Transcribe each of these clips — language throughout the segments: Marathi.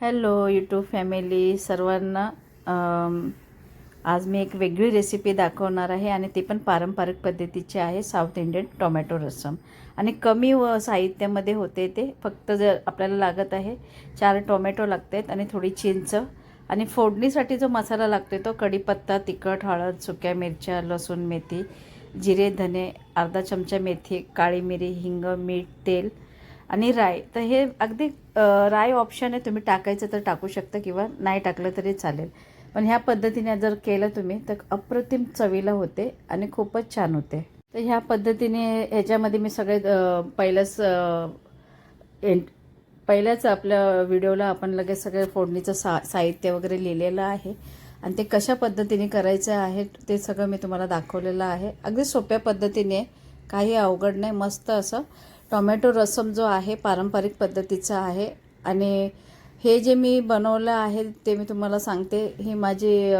हॅलो यूट्यूब फॅमिली सर्वांना आज मी एक वेगळी रेसिपी दाखवणार आहे आणि ती पण पारंपरिक पद्धतीची आहे साऊथ इंडियन टोमॅटो रसम. आणि कमी व साहित्यामध्ये होते ते फक्त जर आपल्याला लागत आहे चार टोमॅटो लागत आहेत आणि थोडी चिंच. आणि फोडणीसाठी जो मसाला लागतो आहे तो कढीपत्ता तिखट हळद सुक्या मिरच्या लसूण मेथी जिरे धने अर्धा चमचा मेथी काळी मिरी हिंग मीठ तेल आणि राय तर हे अगदी राय ऑप्शन आहे तुम्ही टाकायचं तर टाकू शकता किंवा नाही टाकलं तरी चालेल. पण ह्या पद्धतीने जर केलं तुम्ही तर अप्रतिम चवीला होते आणि खूपच छान होते. तर ह्या पद्धतीने ह्याच्यामध्ये मी सगळे पहिल्याच एंट पहिल्याच आपल्या व्हिडिओला आपण लगेच सगळे फोडणीचं सा साहित्य वगैरे लिहिलेलं आहे. आणि ते कशा पद्धतीने करायचं आहे ते सगळं मी तुम्हाला दाखवलेलं आहे. अगदी सोप्या पद्धतीने काही अवघड नाही मस्त असं टोमॅटो रसम जो आहे पारंपरिक पद्धतीचा आहे आणि हे जे मी बनवलं आहे ते मी तुम्हाला सांगते. ही माझी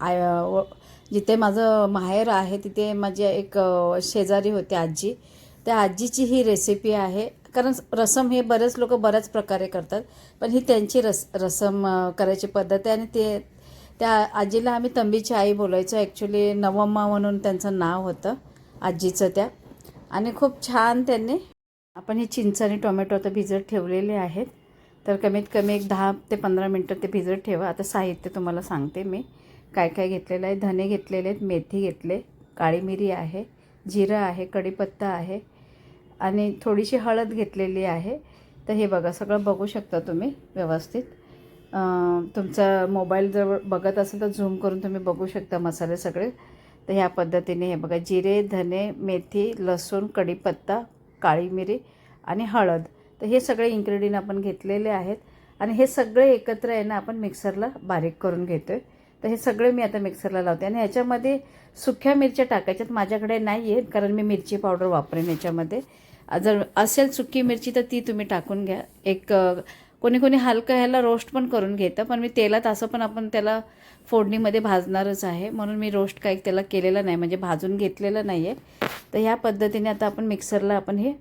आय जिथे माझं माहेर आहे तिथे माझी एक शेजारी होते आजी. त्या आजीची ही रेसिपी आहे. कारण रसम हे बरेच लोक बऱ्याच प्रकारे करतात पण ही त्यांची रस रसम करायची पद्धत आहे आणि ते त्या आजीला आम्ही तंबीची आई बोलायचो. ॲक्च्युली नवम्मा म्हणून त्यांचं नाव होतं आजीचं त्या. आणि खूप छान त्यांनी आपण हे चिंच आणि टोमॅटो आता भिजत ठेवलेले आहेत. तर कमीत कमी एक दहा ते पंधरा मिनटं ते भिजत ठेवा. आता साहित्य तुम्हाला सांगते मी. काय काय घेतलेलं आहे? धने घेतलेले आहेत मेथी घेतले काळी मिरी आहे जिरं आहे कढीपत्ता आहे आणि थोडीशी हळद घेतलेली आहे. तर हे बघा सगळं बघू शकता तुम्ही व्यवस्थित. तुमचा मोबाईल जर बघत असेल तर झूम करून तुम्ही बघू शकता मसाले सगळे. तर ह्या पद्धतीने हे बघा जिरे धने मेथी लसूण कढीपत्ता काळी मिरी आणि हळद. तर हे सगळे इन्ग्रेडियंट आपण घेतलेले आहेत आणि हे सगळे एकत्र आहे ना आपण मिक्सरला बारीक करून घेतो आहे तर हे सगळे मी आता मिक्सरला लावते आणि ह्याच्यामध्ये सुक्या मिरच्या टाकायच्यात माझ्याकडे नाही आहेत कारण मी मिरची पावडर वापरेन याच्यामध्ये. जर असेल सुकी मिरची तर ती तुम्ही टाकून घ्या. एक कोणी कोणी हलकं ह्याला रोस्ट पण करून घेतं पण मी तेलात असं पण आपण त्याला फोडणीमध्ये भाजणारच आहे. म्हणून मी रोस्ट काही त्याला केलेलं नाही म्हणजे भाजून घेतलेलं नाही आहे तर ह्या पद्धतीने आता आपण मिक्सरला आपण हे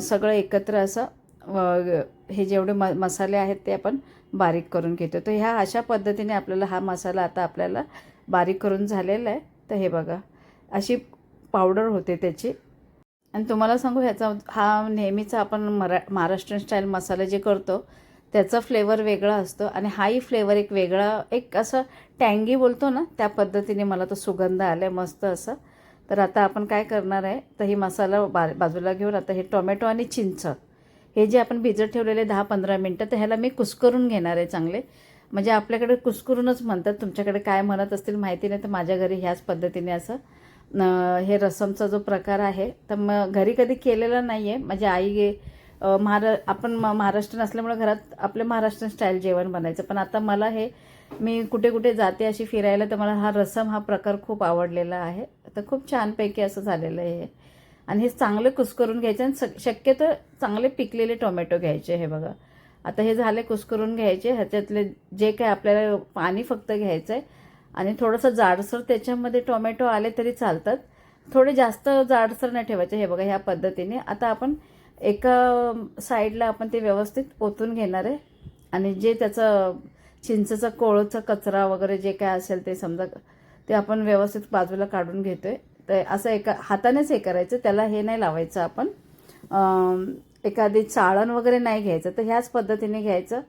सगळं एकत्र असं हे जेवढे म मसाले आहेत ते आपण बारीक करून घेतो. तर ह्या अशा पद्धतीने आपल्याला हा मसाला आता आपल्याला बारीक करून झालेला आहे. तर हे बघा अशी पावडर होते त्याची. आणि तुम्हाला सांगू ह्याचा हा नेहमीचा आपण मरा महाराष्ट्रीयन स्टाईल मसाला जे करतो त्याचा फ्लेवर वेगळा असतो आणि हाही फ्लेवर एक वेगळा एक असं टँगी बोलतो ना त्या पद्धतीने मला तो सुगंध आला आहे मस्त असं. तर आता आपण काय करणार आहे तर ही मसाला बा बाजूला घेऊन आता हे टोमॅटो आणि चिंच. हे जे आपण भिजत ठेवलेले दहा पंधरा मिनटं तर ह्याला मी कुस्करून घेणार आहे चांगले. म्हणजे आपल्याकडे कुस्करूनच म्हणतात तुमच्याकडे काय म्हणत असतील माहिती नाही तर माझ्या घरी ह्याच पद्धतीने असं हे रसमचा जो प्रकार आहे तर मग घरी कधी केलेला नाही आहे माझी आई महारा आपण म महाराष्ट्रीयन असल्यामुळे घरात आपले महाराष्ट्रीयन स्टाईल जेवण बनायचं. पण आता मला हे मी कुठे कुठे जाते अशी फिरायला तर मला हा रसम हा प्रकार खूप आवडलेला आहे. तर खूप छानपैकी असं झालेलं आहे हे. आणि हे चांगले कुस्करून घ्यायचे आणि शक्यतो चांगले पिकलेले टोमॅटो घ्यायचे हे बघा. आता हे झाले कुस्करून घ्यायचे. ह्याच्यातले जे काय आपल्याला पाणी फक्त घ्यायचं आहे आणि थोडंसं जाडसर त्याच्यामध्ये टोमॅटो आले तरी चालतात. थोडे जास्त जाडसर नाही ठेवायचे. हे बघा ह्या पद्धतीने. आता आपण एका साईडला आपण ते व्यवस्थित ओतून घेणार आहे. आणि जे त्याचं चिंचचं कोळचं कचरा वगैरे जे काय असेल ते समजा ते आपण व्यवस्थित बाजूला काढून घेतो आहे तर असं एका हातानेच हे करायचं. त्याला हे नाही लावायचं आपण. एखादी चाळण वगैरे नाही घ्यायचं. तर ह्याच पद्धतीने घ्यायचं.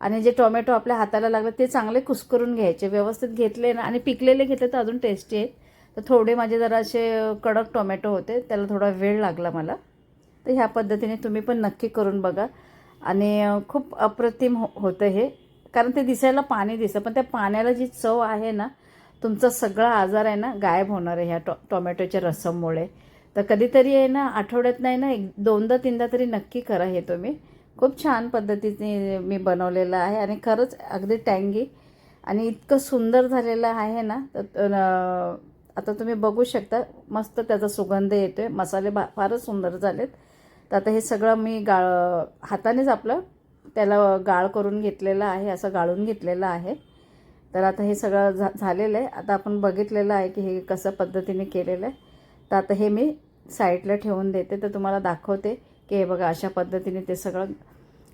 आणि जे टोमॅटो आपल्या हाताला लागलं ते चांगले कुस्करून घ्यायचे व्यवस्थित घेतले ना आणि पिकलेले घेतले तर अजून टेस्टी आहेत. तर थोडे माझे जरा असे कडक टोमॅटो होते त्याला थोडा वेळ लागला मला. तर ह्या पद्धतीने तुम्ही पण नक्की करून बघा. आणि खूप अप्रतिम हो होतं हे. कारण ते दिसायला पाणी दिसतं पण त्या पाण्याला जी चव आहे ना तुमचा सगळा आजार आहे ना गायब होणार आहे ह्या टो टोमॅटोच्या रसममुळे तर कधीतरी आहे ना आठवड्यात नाही ना एक दोनदा तीनदा तरी नक्की करा हे तुम्ही. खूप छान पद्धतीने मी बनवलेलं आहे आणि खरंच अगदी टँगी आणि इतकं सुंदर झालेलं आहे ना तर आता तुम्ही बघू शकता मस्त त्याचा सुगंध येतोय. मसाले भा फारच सुंदर झालेत. तर आता हे सगळं मी गाळ हातानेच आपलं त्याला गाळ करून घेतलेलं आहे असं गाळून घेतलेलं आहे. तर आता हे सगळं झा झालेलं आहे. आता आपण बघितलेलं आहे की हे कसं पद्धतीने केलेलं आहे. तर आता हे मी साईडला ठेवून देते तर तुम्हाला दाखवते. की हे बघा अशा पद्धतीने ते सगळं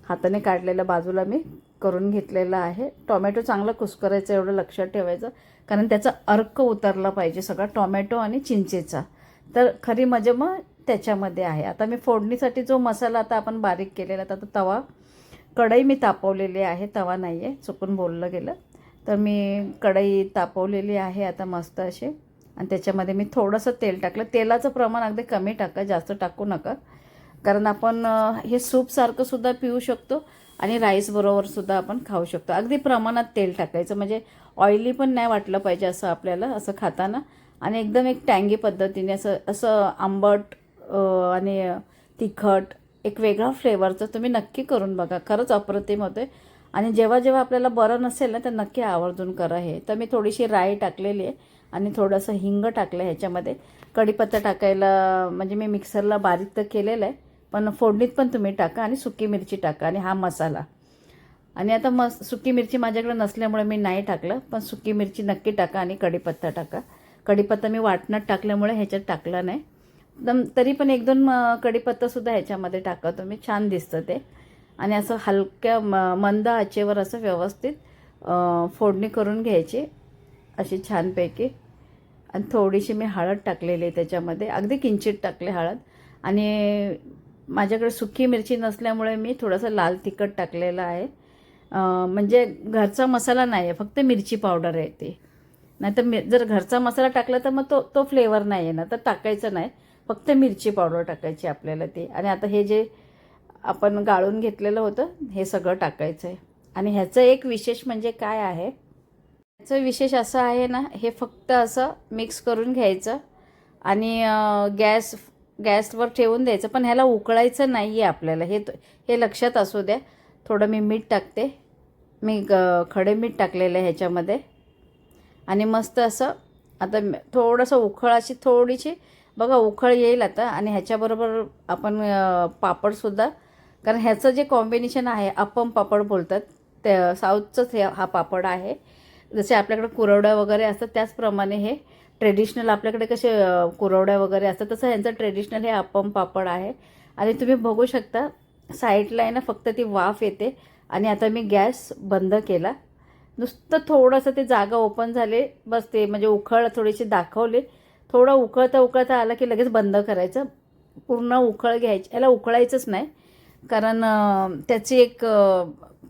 हाताने काढलेलं बाजूला मी करून घेतलेलं आहे. टॉमॅटो चांगलं कुस्करायचं एवढं लक्षात ठेवायचं कारण त्याचा अर्क उतरला पाहिजे सगळा टॉमॅटो आणि चिंचेचा. तर खरी मजा मग त्याच्यामध्ये आहे. आता मी फोडणीसाठी जो मसाला आता आपण बारीक केलेला आता तवा कढई मी तापवलेली आहे तवा नाही आहे चुकून बोललं गेलं. तर मी कढई तापवलेली आहे आता मस्त अशी. आणि त्याच्यामध्ये मी थोडंसं तेल टाकलं. तेलाचं प्रमाण अगदी कमी टाका जास्त टाकू नका. कारण आपण हे सूपसारखं सुद्धा पिऊ शकतो आणि राईसबरोबर सुद्धा आपण खाऊ शकतो. अगदी प्रमाणात तेल टाकायचं. म्हणजे ऑइली पण नाही वाटलं पाहिजे असं आपल्याला असं खाताना. आणि एकदम एक टँगी पद्धतीने असं असं आंबट आणि तिखट एक वेगळा फ्लेवरचं तुम्ही नक्की करून बघा. खरंच अप्रतिम होते आणि जेव्हा जेव्हा आपल्याला बरं नसेल ना तर नक्की आवर्जून करा हे. तर मी थोडीशी राई टाकलेली आहे आणि थोडंसं हिंग टाकलं आहे ह्याच्यामध्ये. कढीपत्ता टाकायला म्हणजे मी मिक्सरला बारीक तर केलेलं आहे. पण फोडणीत पण तुम्ही टाका आणि सुकी मिरची टाका आणि हा मसाला. आणि आता मस सुकी मिरची माझ्याकडे नसल्यामुळे मी नाही टाकलं पण सुकी मिरची नक्की टाका आणि कढीपत्ता टाका. कढीपत्ता मी वाटणात टाकल्यामुळे ह्याच्यात टाकला नाही. दम तरी पण एक दोन म- कढीपत्तासुद्धा ह्याच्यामध्ये टाका तुम्ही छान दिसतं ते. आणि असं हलक्या म मंद आचेवर असं व्यवस्थित फोडणी करून घ्यायची अशी छानपैकी. आणि थोडीशी मी हळद टाकलेली आहे त्याच्यामध्ये. अगदी किंचित टाकले हळद. आणि माझ्याकडे सुकी मिरची नसल्यामुळे मी थोडंसं लाल तिखट टाकलेलं आहे. म्हणजे घरचा मसाला नाही आहे फक्त मिरची पावडर आहे ते. नाहीतर मि जर घरचा मसाला टाकला तर मग तो तो फ्लेवर नाही आहे ना तर टाकायचं नाही. फक्त मिरची पावडर टाकायची आपल्याला ती. आणि आता हे जे आपण गाळून घेतलेलं होतं हे सगळं टाकायचं आहे आणि ह्याचं एक विशेष म्हणजे काय आहे? ह्याचं विशेष असं आहे ना हे फक्त असं मिक्स करून घ्यायचं. आणि गॅस गॅसवर ठेवून द्यायचं पण ह्याला उकळायचं नाही आहे आपल्याला. हे हे लक्षात असू द्या. थोडं मी मीठ टाकते. मी ग खडे मीठ टाकलेलं आहे ह्याच्यामध्ये. आणि मस्त असं आता थोडंसं उखळ अशी थोडीशी बघा उखळ येईल आता. आणि ह्याच्याबरोबर आपण पापडसुद्धा कारण ह्याचं जे कॉम्बिनेशन आहे अप्पम पापड बोलतात ते साऊथचंच हे हा पापड आहे. जसे आपल्याकडे कुरवड्या वगैरे असतात त्याचप्रमाणे हे. ट्रेडिशनल आपल्याकडे कसे कुरवड्या वगैरे असतात तसं ह्यांचं ट्रेडिशनल हे अप्पम पापड आहे. आणि तुम्ही बघू शकता साईडला आहे ना फक्त ती वाफ येते. आणि आता मी गॅस बंद केला. नुसतं थोडंसं ते जागा ओपन झाले. बस ते म्हणजे उखळ थोडीशी दाखवली. थोडं उकळता उकळता आलं की लगेच बंद करायचं. पूर्ण उकळ घ्यायची. याला उकळायचंच नाही. कारण त्याची एक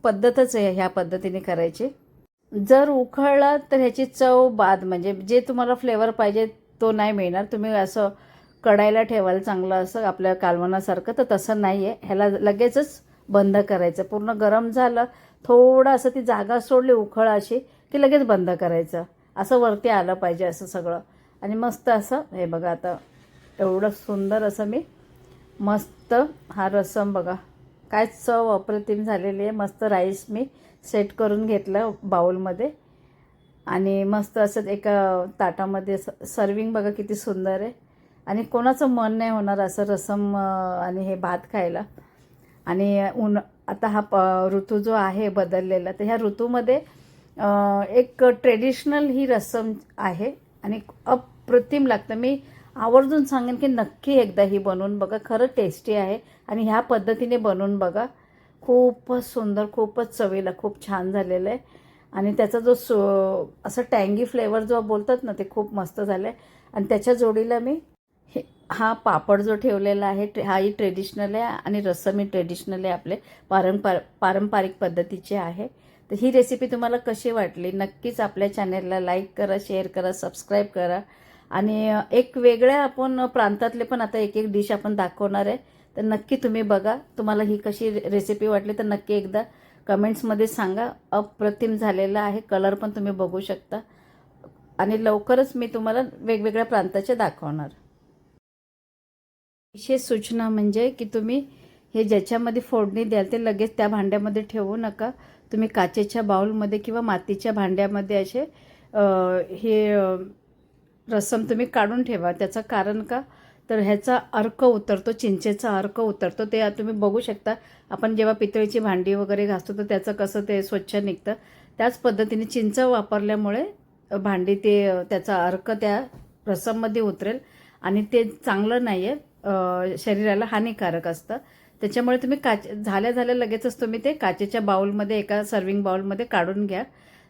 पद्धतच आहे ह्या पद्धतीने करायची. जर उकळला तर ह्याची चव बाद म्हणजे जे तुम्हाला फ्लेवर पाहिजे तो नाही मिळणार. तुम्ही असं कढायला ठेवाल चांगलं असं आपल्या कालवणासारखं तर तसं नाही आहे ह्याला लगेचच बंद करायचं. पूर्ण गरम झालं थोडं असं ती जागा सोडली उखळ अशी की लगेच बंद करायचं. असं वरती आलं पाहिजे असं सगळं. आणि मस्त असं हे बघा आता एवढं सुंदर असं मी मस्त हा रसम बघा. काय चव अप्रतिम झालेली आहे. मस्त राईस मी सेट करून घेतलं बाउलमध्ये. आणि मस्त असं एका ताटामध्ये स सर्विंग बघा किती सुंदर आहे. आणि कोणाचं मन नाही होणार असं रसम आणि हे भात खायला. आणि ऊन आता हा प ऋतू जो आहे बदललेला तर ह्या ऋतूमध्ये एक ट्रेडिशनल ही रसम आहे. आणि अप्रतिम लागतं. मी आवर्जून सांगेन की नक्की एकदा ही बनवून बघा. खरं टेस्टी आहे आणि ह्या पद्धतीने बनवून बघा. खूपच सुंदर खूपच चवीला खूप छान झालेलं आहे. आणि त्याचा जो सो असं टँगी फ्लेवर जो बोलतात ना ते खूप मस्त झालं आहे आणि त्याच्या जोडीला मी हे हा पापड जो ठेवलेला आहे हाही ट्रेडिशनल आहे आणि रस्सम ही ट्रेडिशनल आहे आपले. पारंपार पारंपरिक पद्धतीचे आहे. तर ही रेसिपी तुम्हाला कशी वाटली? नक्कीच आपल्या चॅनेलला लाईक करा शेअर करा सबस्क्राईब करा. आणि एक वेगळ्या आपण प्रांतातले पण आता एक एक डिश आपण दाखवणार आहे. तर नक्की तुम्ही बघा तुम्हाला ही कशी रेसिपी वाटली तर नक्की एकदा कमेंट्समध्ये सांगा. अप्रतिम झालेला आहे कलर पण तुम्ही बघू शकता. आणि लवकरच मी तुम्हाला वेगवेगळ्या प्रांताचे दाखवणार. विशेष सूचना म्हणजे की तुम्ही हे ज्याच्यामध्ये फोडणी द्याल ते लगेच त्या भांड्यामध्ये ठेवू नका. तुम्ही काचेच्या बाउलमध्ये किंवा मातीच्या भांड्यामध्ये असे हे रसम तुम्ही काढून ठेवा. त्याचं कारण का? तर ह्याचा अर्क उतरतो चिंचेचा अर्क उतरतो. ते तुम्ही बघू शकता. आपण जेव्हा पितळीची भांडी वगैरे घासतो तर त्याचं कसं ते स्वच्छ निघतं. त्याच पद्धतीने चिंच वापरल्यामुळे भांडी ते त्याचा अर्क त्या रसममध्ये उतरेल आणि ते चांगलं नाही आहे शरीराला हानिकारक असतं. त्याच्यामुळे तुम्ही काच झाल्या झाल्या लगेचच तुम्ही ते काचेच्या बाउलमध्ये एका सर्विंग बाउलमध्ये काढून घ्या.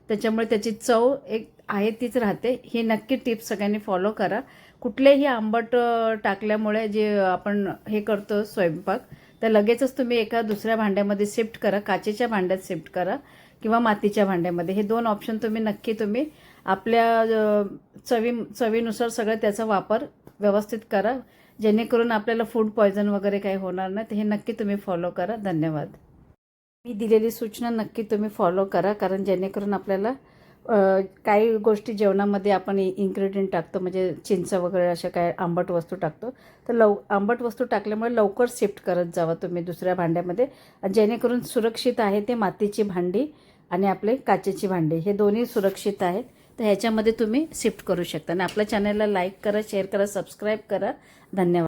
त्याच्यामुळे त्याची चव एक आहे तीच राहते. ही नक्की टिप्स सगळ्यांनी फॉलो करा. कुठलेही आंबट टाकल्यामुळे जे आपण हे करतो स्वयंपाक तर लगेचच तुम्ही एका दुसऱ्या भांड्यामध्ये शिफ्ट करा. काचेच्या भांड्यात शिफ्ट करा किंवा मातीच्या भांड्यामध्ये. हे दोन ऑप्शन तुम्ही नक्की तुम्ही आपल्या चवी चवीनुसार सगळं त्याचा वापर व्यवस्थित करा. जेणेकरून आपल्याला फूड पॉयझन वगैरे काही होणार नाही. तर हे नक्की तुम्ही फॉलो करा. धन्यवाद. मी दिलेली सूचना नक्की तुम्ही फॉलो करा कारण जेणेकरून आपल्याला काही गोष्टी जेवणामध्ये आपण इन्ग्रेडियंट टाकतो म्हणजे चिंच वगैरे अशा काय आंबट वस्तू टाकतो तर लव आंबट वस्तू टाकल्यामुळे लवकर शिफ्ट करत जावा तुम्ही दुसऱ्या भांड्यामध्ये. जेणेकरून सुरक्षित आहे ते मातीची भांडी आणि आपले काचेची भांडी हे दोन्ही सुरक्षित आहेत. तर ह्याच्यामध्ये तुम्ही शिफ्ट करू शकता. आणि आपल्या चॅनलला लाईक करा शेअर करा सबस्क्राईब करा. धन्यवाद.